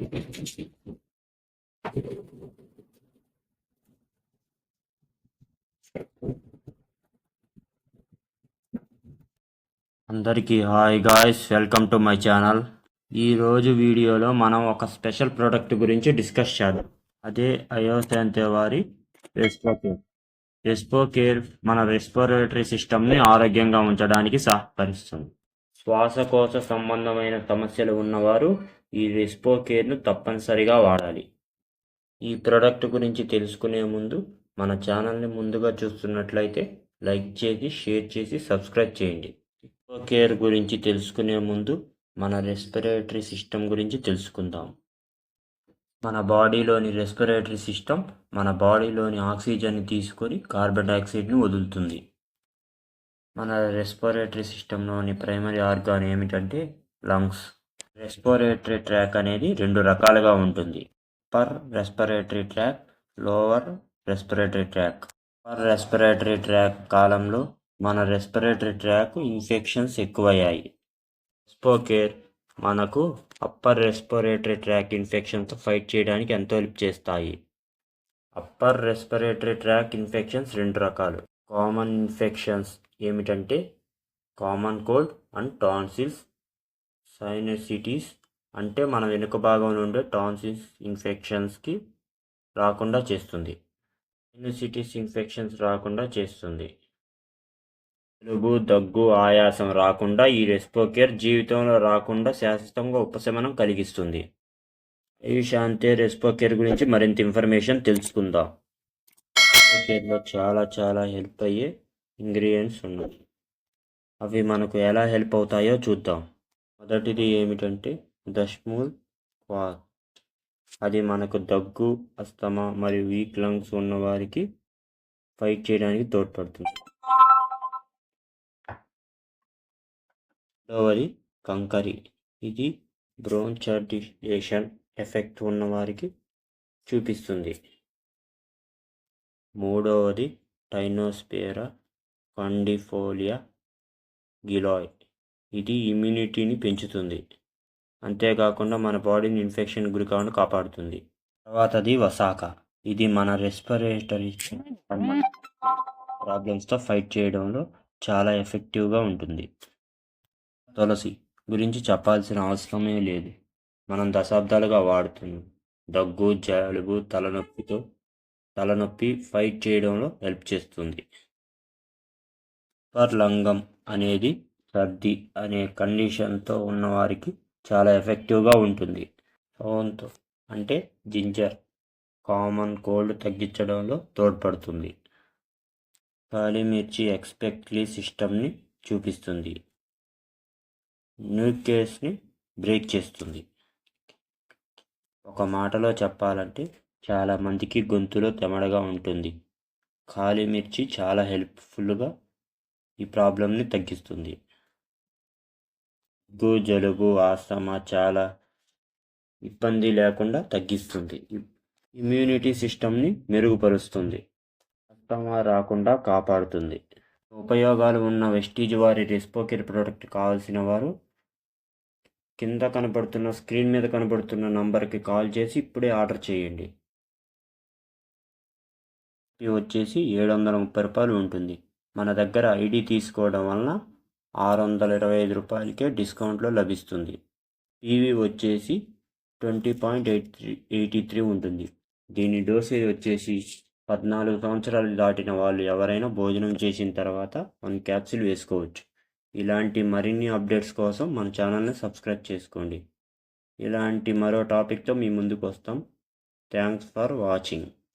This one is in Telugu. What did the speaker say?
అందరికీ hi guys welcome to my channel. ఈరోజు వీడియోలో మనం ఒక స్పెషల్ ప్రోడక్ట్ గురించి డిస్కస్ చేద్దాం. అదే అయోశాంతే వారి రెస్పో కేర్. రెస్పో కేర్ మన రెస్పిరేటరీ సిస్టమ్ని ఆరోగ్యంగా ఉంచడానికి సహకరిస్తుంది. శ్వాసకోశ సంబంధమైన సమస్యలు ఉన్నవారు ఈ రెస్పో కేర్ను తప్పనిసరిగా వాడాలి. ఈ ప్రోడక్ట్ గురించి తెలుసుకునే ముందు మన ఛానల్ని ముందుగా చూస్తున్నట్లయితే లైక్ చేసి షేర్ చేసి సబ్స్క్రైబ్ చేయండి. రెస్పో కేర్ గురించి తెలుసుకునే ముందు మన రెస్పిరేటరీ సిస్టమ్ గురించి తెలుసుకుందాం. మన బాడీలోని రెస్పిరేటరీ సిస్టమ్ మన బాడీలోని ఆక్సిజన్ని తీసుకొని కార్బన్ డైఆక్సైడ్ని వదులుతుంది. మన రెస్పిరేటరీ సిస్టంలోని ప్రైమరీ ఆర్గాన్ ఏమిటంటే లంగ్స్. రెస్పిరేటరీ ట్రాక్ అనేది రెండు రకాలుగా ఉంటుంది. Upper respiratory tract lower respiratory tract upper respiratory tract కాలంలో మన రెస్పిరేటరీ ట్రాక్ ఇన్ఫెక్షన్స్ ఎక్కువయ్యాయి. రెస్పోకేర్ మనకు అప్పర్ రెస్పిరేటరీ ట్రాక్ ఇన్ఫెక్షన్తో ఫైట్ చేయడానికి ఎంతో హెల్ప్ చేస్తాయి. అప్పర్ రెస్పిరేటరీ ట్రాక్ ఇన్ఫెక్షన్స్ రెండు రకాలు. కామన్ ఇన్ఫెక్షన్స్ ఏమిటంటే common cold and tonsils sinusitis అంటే మన వెనుక భాగంలో ఉండే టాన్సిల్స్ ఇన్ఫెక్షన్స్కి రాకుండా చేస్తుంది. సైనసిటీస్ ఇన్ఫెక్షన్స్ రాకుండా చేస్తుంది. జలుబు దగ్గు ఆయాసం రాకుండా ఈ రెస్పోకేర్ జీవితంలో రాకుండా శాశ్వతంగా ఉపశమనం కలిగిస్తుంది. ఈ శాంతి రెస్పోకేర్ గురించి మరింత ఇన్ఫర్మేషన్ తెలుసుకుందాం. రెస్పోకేర్లో చాలా చాలా హెల్ప్ అయ్యే ఇంగ్రీడియంట్స్ ఉన్నాయి. అవి మనకు ఎలా హెల్ప్ అవుతాయో చూద్దాం. మొదటిది ఏమిటంటే దష్మూల్ క్వాత్. అది మనకు దగ్గు అస్తమా మరియు వీక్ లంగ్స్ ఉన్న వారికి ఫైట్ చేయడానికి తోడ్పడుతుంది. రెండవది కంకరి. ఇది బ్రోంచార్డియేషన్ ఎఫెక్ట్ ఉన్నవారికి చూపిస్తుంది. మూడవది టైనోస్పేరా కండిఫోలియా గిలాయ్. ఇది ఇమ్యూనిటీని పెంచుతుంది. అంతేకాకుండా మన బాడీని ఇన్ఫెక్షన్ గురి కాకుండా కాపాడుతుంది. తర్వాతది వసాక. ఇది మన రెస్పిరేటరీ ప్రాబ్లమ్స్తో ఫైట్ చేయడంలో చాలా ఎఫెక్టివ్గా ఉంటుంది. తులసి గురించి చెప్పాల్సిన అవసరమే లేదు. మనం దశాబ్దాలుగా వాడుతున్నాం. దగ్గు జలుబు తలనొప్పితో తలనొప్పి ఫైట్ చేయడంలో హెల్ప్ చేస్తుంది. లంగం అనేది సర్ది అనే కండిషన్తో ఉన్నవారికి చాలా ఎఫెక్టివ్గా ఉంటుంది. సోంతో అంటే జింజర్ కామన్ కోల్డ్ తగ్గించడంలో తోడ్పడుతుంది. కాలిమిర్చి ఎక్స్పెక్ట్లీ సిస్టమ్ని చూపిస్తుంది. న్యూక్లియస్ని బ్రేక్ చేస్తుంది. ఒక మాటలో చెప్పాలంటే చాలామందికి గొంతులో తెమడగా ఉంటుంది. కాలిమిర్చి చాలా హెల్ప్ఫుల్గా ఈ ప్రాబ్లమ్ని తగ్గిస్తుంది. దగ్గు జలుబు ఆస్తమా చాలా ఇబ్బంది లేకుండా తగ్గిస్తుంది. ఇమ్యూనిటీ సిస్టమ్ని మెరుగుపరుస్తుంది. ఆస్తమా రాకుండా కాపాడుతుంది. ఉపయోగాలు ఉన్న వెస్టీజ్ వారి రెస్పోకేర్ ప్రోడక్ట్ కావాల్సిన వారు కింద కనబడుతున్న స్క్రీన్ మీద కనబడుతున్న నంబర్కి కాల్ చేసి ఇప్పుడే ఆర్డర్ చేయండి. వచ్చేసి ఏడు వందల ముప్పై రూపాయలు ఉంటుంది. మన దగ్గర ఐడి తీసుకోవడం వలన ఆరు వందల ఇరవై ఐదు రూపాయలకే డిస్కౌంట్లో లభిస్తుంది. టీవీ వచ్చేసి twenty point eight three eighty three ఉంటుంది. దీని డోసేజ్ వచ్చేసి పద్నాలుగు సంవత్సరాలు దాటిన వాళ్ళు ఎవరైనా భోజనం చేసిన తర్వాత వన్ క్యాప్సిల్ వేసుకోవచ్చు. ఇలాంటి మరిన్ని అప్డేట్స్ కోసం మన ఛానల్ని సబ్స్క్రైబ్ చేసుకోండి. ఇలాంటి మరో టాపిక్తో మీ ముందుకు వస్తాం. Thanks for watching.